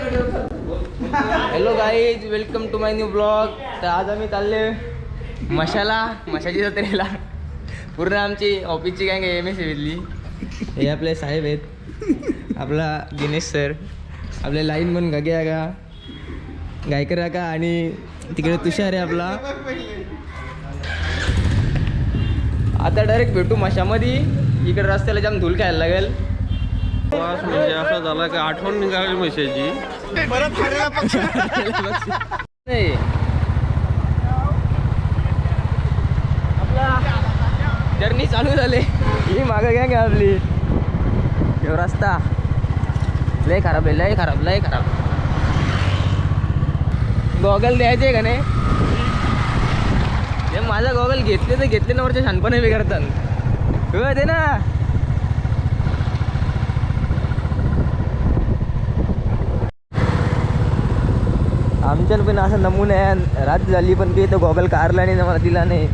Hello guys welcome to my new blog तर आज आम्ही चालले मशाला मशाची जत्रेला. पूर्ण आमची ऑफिसची गँग एम एस सीमधली हे आपले साहेब आहेत. आपला दिनेश सर आपले लाईन म्हणून गगे का गायकर का आणि तिकडे तुषार आहे आपला. आता डायरेक्ट भेटू मशामध्ये. इकडे रस्त्याला जाम धूल खायला लागेल. प्रवास म्हणजे असा झाला की आठवण निघाली म्हशीची. नाही. जर्नी चालू झाले. ही मागं घ्या घ्या आपली. ह्यो रस्ता. लय खराब आहे लय खराब लय खराब. गॉगल द्यायचे का नाही? माझा गॉगल घेतले तर घेतले ना वरचे छानपणे बिघडतात. ते ना. आमच्यानं पण असं नमुना आहे रात झाली पण ते तो गॉगल कारला नाही मला दिला नाही.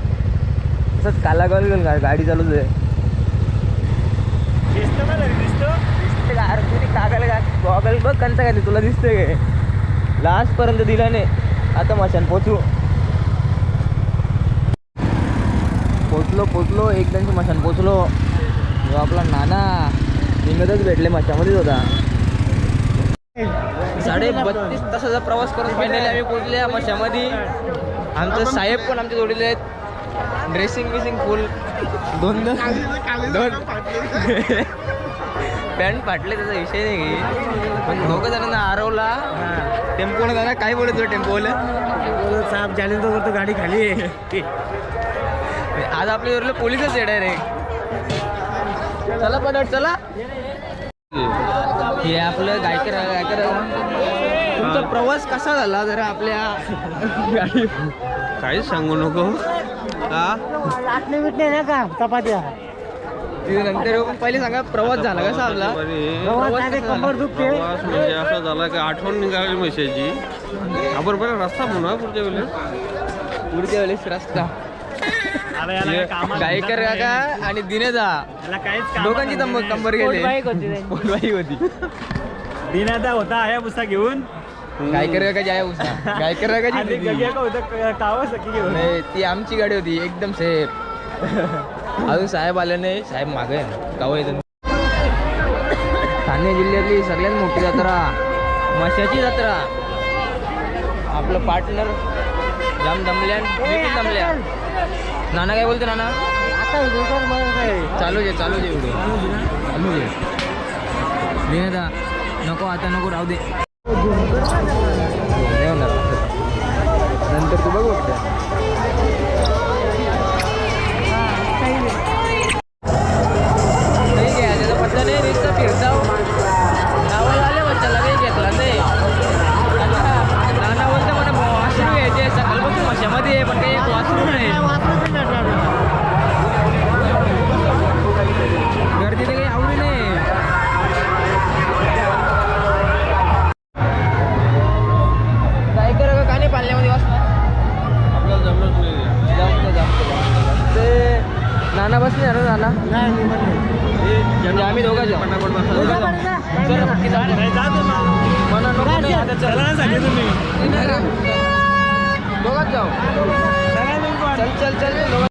तसंच काला गॉगल गाडी चालूच आहे गॉगल बघ कंचा काय तुला दिसतंय काय? लास्ट पर्यंत दिला नाही. आता मशान पोचू. पोचलो पोचलो. एकदम मशान पोचलो. आपला नाना निघतच भेटले मशामध्येच होता. साडे बत्तीस तासाचा प्रवास करून फायनली आम्ही पोहोचले या मशामध्ये. आमचे साहेब पण आमच्या जोडीले आहेत. ड्रेसिंग बिसिंग फुल दोन दोन दोन पॅन्ट फाटले त्याचा विषय नाही की पण दोघं जणांना आरवला टेम्पोला जाणार काय बोलत होतं टेम्पोला साप झाले तो बोलतो गाडी खाली आहे. आज आपल्या जोडीला पोलीसच आहे. डायरेक्ट चला पटट चला. हे आपलं गायकर गायकर तुमचा प्रवास कसा झाला जरा आपल्या काहीच सांगू नको. हा? लाटणे बिटणे नाही का चपात्या नंतर पहिले सांगा प्रवास झाला कसा आपला? कंबर? दुखते प्रवास म्हणजे असा झाला की आठवण निघाली म्हशीची. आपण पहिला रस्ता म्हणू पुढच्या वेळेस. पुढच्या वेळेस रस्ता. गायकर काका आणि दिनेदा दोघांची कंबर गेले. पोटबाई होती दिनादा होता. आया पुस्ता घेऊन. गायकर काका जाय उसा गायकर काकाची नाही ती आमची गाडी होती एकदम सेफ अजून साहेब आले नाही साहेब मागे आहे ना गाव येतं ठाणे जिल्ह्यातली सगळ्यात मोठी जत्रा मशाची जत्रा. आपलं पार्टनर जाम दमल्या दमल्या. नाना काय बोलते नाना? आता चालू दे चालू दे व्हिडिओ चालू दे विनोदा नको आता नको राहू दे. नाही होणार नंतर तू बघ. नाही पालण्यामध्ये वाचणार आपल्याला जमलंच नाही जमतं जमतं जमतं ते नाना? जाओ ना नाना नाही मी म्हणतो. म्हणजे आम्ही दोघं जाऊ पटापट बसा. उद्या पण जा. चल पटकन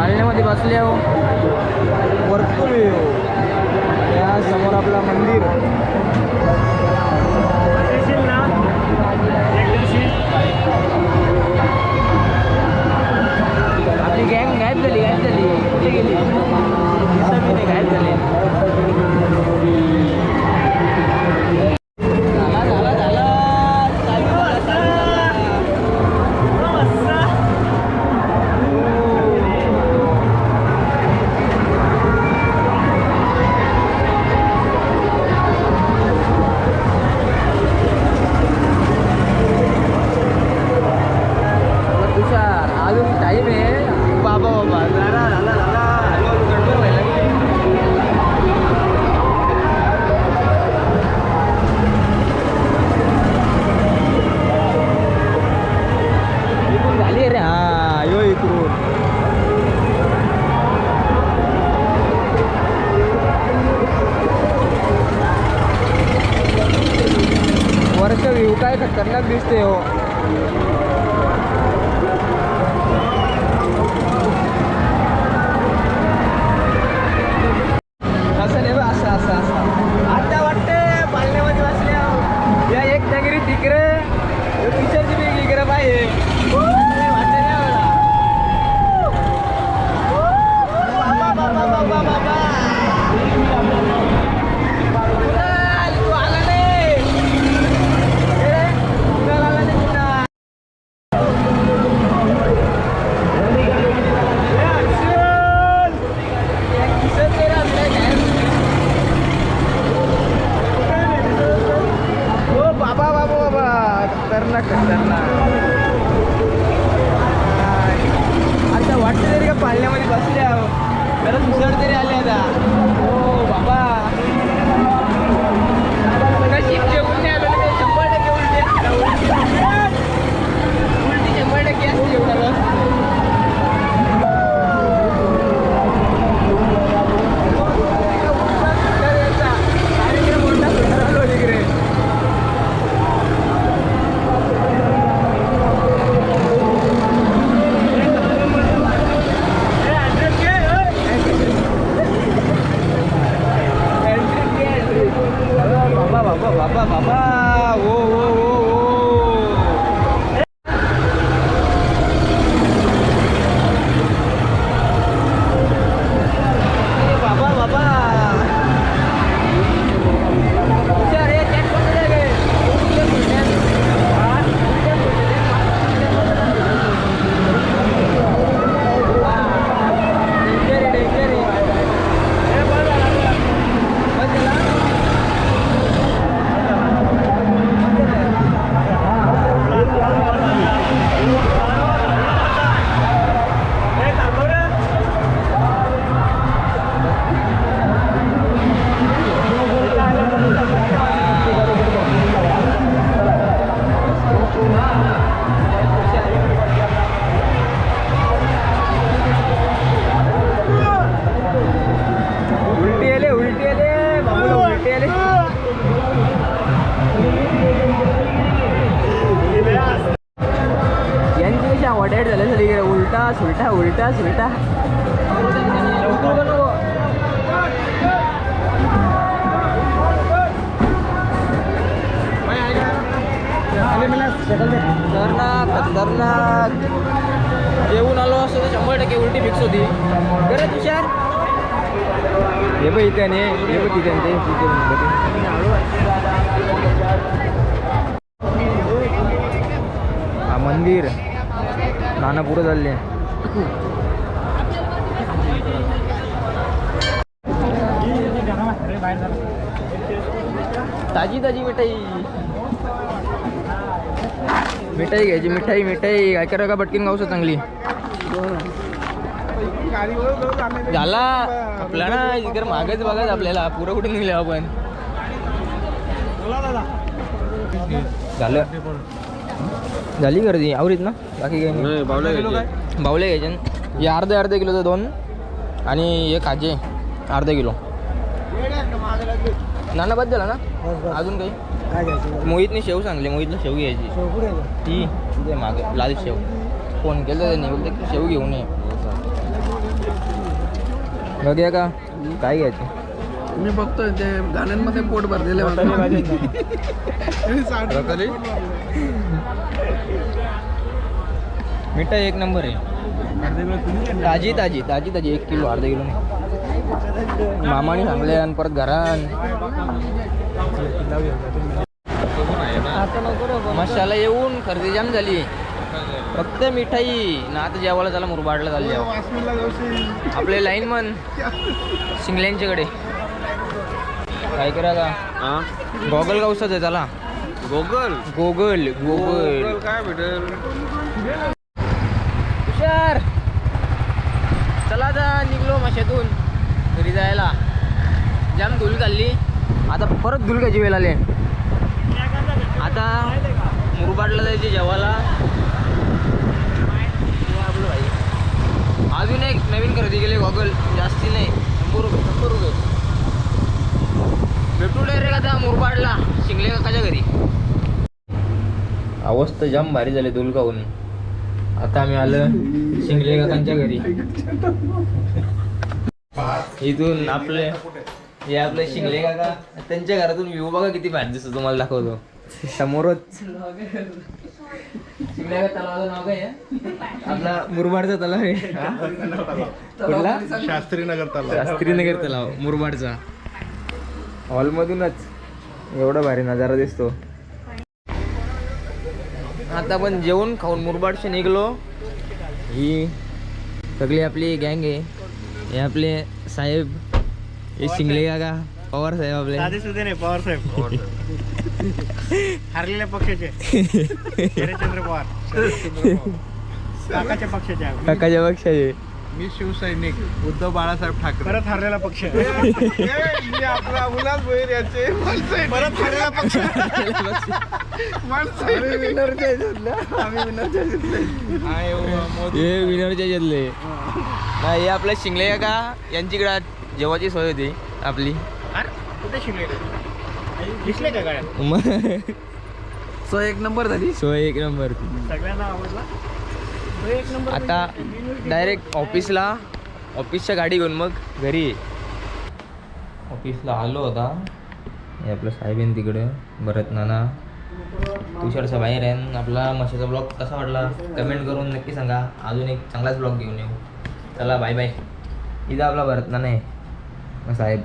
पाळण्यामध्ये बसले हो भरपूर view. त्या समोर आपला मंदिर येशील ना? एक दिवशी. आपली गँग गायब झाली गायब झाली कुठे गेली दिसत बी नाही गायब झाले झाला हो असं लवकर बनव. खतरनाक खतरनाक. जेवून आलो असतो तर शंभर टक्के उलटी फिक्स होती. बरं तुषार? हे बघ इथे आणि हे बघ तिथे आणि ते तिथे हा मंदिर. नाना पुरं चालले ताजी ताजी मिठाई. मिठाई घ्यायची मिठाई मिठाई. काय करा का पटकीन गावचं चांगली? झाला. आपला ना इकडे मागच बघाच आपल्याला. पुरं कुठे निघले आपण. झालं. झाली गर्दी. आवरीत ना? बाकी काही नाही. बावले घ्यायचे. हे अर्धे अर्धे किलोचं दोन आणि हे काजे अर्धा किलो. नाना बस झाला ना? अजून काही? काय घ्यायचं मोहितने शेव सांगले मोहितला शेव घ्यायची. ती? तिथे मागे लाल शेव. फोन केलं त्यांनी बोलते की शेव घेऊन ये. बघूया का काय घ्यायचं. मी बघतोय ते गाण्यांमध्ये पोट भरलेले? मिठाई एक नंबर आहे. ताजी ताजी ताजी ताजी. एक किलो अर्धा किलो नाही. मामाने सांगले आणि परत घरान. मसाला येऊन खरेदी जाम झाली. फक्त मिठाई. ना आता जेवायला झाला मुरबाडला झाली आपले लाईन मन. शिंगल्यांच्याकडे. काय करा का गॉगल गावसाच आहे त्याला. गोगल? Goggle goggle. गोगल काय भेटेल? हुशार. चला आता निघलो माशातून. घरी जायला. जाम धूल खाल्ली. आता परत धूल खायची वेळ आली. आता मुरबाडला जायचे जेवायला. अजून एक नवीन खरेदी केले गॉगल. जास्ती नाही. शंभर रुपये शंभर रुपये. भेटू डायरेक्ट आता मुरबाडला शिंगले काकाच्या घरी. अवस्था जाम भारी झाली धूल खाऊन. आता आम्ही आलं शिंगले काकांच्या घरी. इथून आपले हे आपले शिंगले काका. त्यांच्या घरातून व्ह्यू बघा किती भारी दिसतो तुम्हाला दाखवतो. समोरच. शिंगले काका तलावाचं नाव काय आहे? आपला मुरबाडचा तलाव आहे. कुठला? शास्त्रीनगर शास्त्रीनगर तलाव मुरबाडचा. हॉलमधूनच. एवढा भारी नजारा दिसतो. आता आपण जेवण खाऊन मुरबाडशी निघलो. ही सगळी आपली गँग आहे. हे आपले साहेब हे शिंगले काका पवार साहेब आपले. साधे सुधे नाही पवार साहेब. हरलेल्या पक्षाचे. शरदचंद्र पवार. काकाच्या पक्षाचे. काकाच्या पक्षाचे. मी शिवसैनिक उद्धव बाळासाहेब ठाकरे. परत हरलेला पक्ष. मी आपला उल्हास भोईर याचे परत हरलेला पक्ष. आम्ही विनरच्या ह्याच्यातले. आम्ही विनरच्या. हे विनरच्या याच्यातले नाही हे आपले शिंगले काका यांच्याकडे जेवायची सोय होती आपली. अरे, कुठे शिकले दिसले का मग सो एक नंबर झाली. सोय एक नंबर. सगळ्यांना आवडला? तो एक नंबर आता डायरेक्ट ऑफिसला ऑफिसच्या गाडी घेऊन मग घरी. ऑफिसला आलो होता हे आपलं साहेब आहे तिकडे भरत नाना. तुषारचा बाहेर आहे आपला मशाचा ब्लॉग कसा वाटला? कमेंट करून नक्की सांगा. अजून एक चांगलाच ब्लॉग घेऊन येऊ. चला बाय बाय इथं आपला भरत नाही मग साहेब.